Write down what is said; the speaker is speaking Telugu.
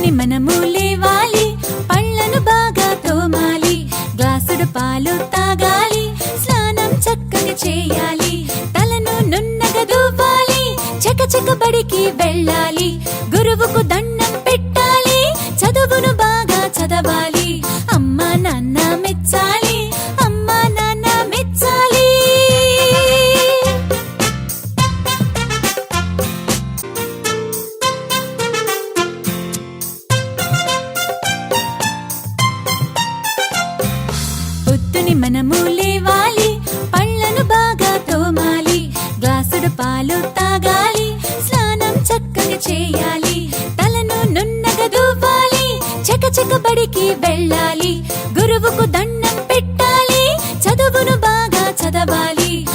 పక్కనే మనము లేవాలి. పళ్ళను బాగా తోమాలి. గ్లాసుడు పాలు తాగాలి. స్నానం చక్కగా చేయాలి. తలను నున్నగా దూపాలి చకచక బడికి వెళ్ళాలి. గురువుకు దండం పెట్టాలి. చదువును బాగా చదవాలి. అమ్మ నాన్న మెచ్చాలి. పొద్దుని మనము లేవాలి. పళ్ళను బాగా తోమాలి. గ్లాసుడు పాలు తాగాలి. స్నానం చక్కగా చేయాలి. తలను నున్నగా దూపాలి చకచక బడికి వెళ్ళాలి. గురువుకు దండం పెట్టాలి. చదువును బాగా చదవాలి.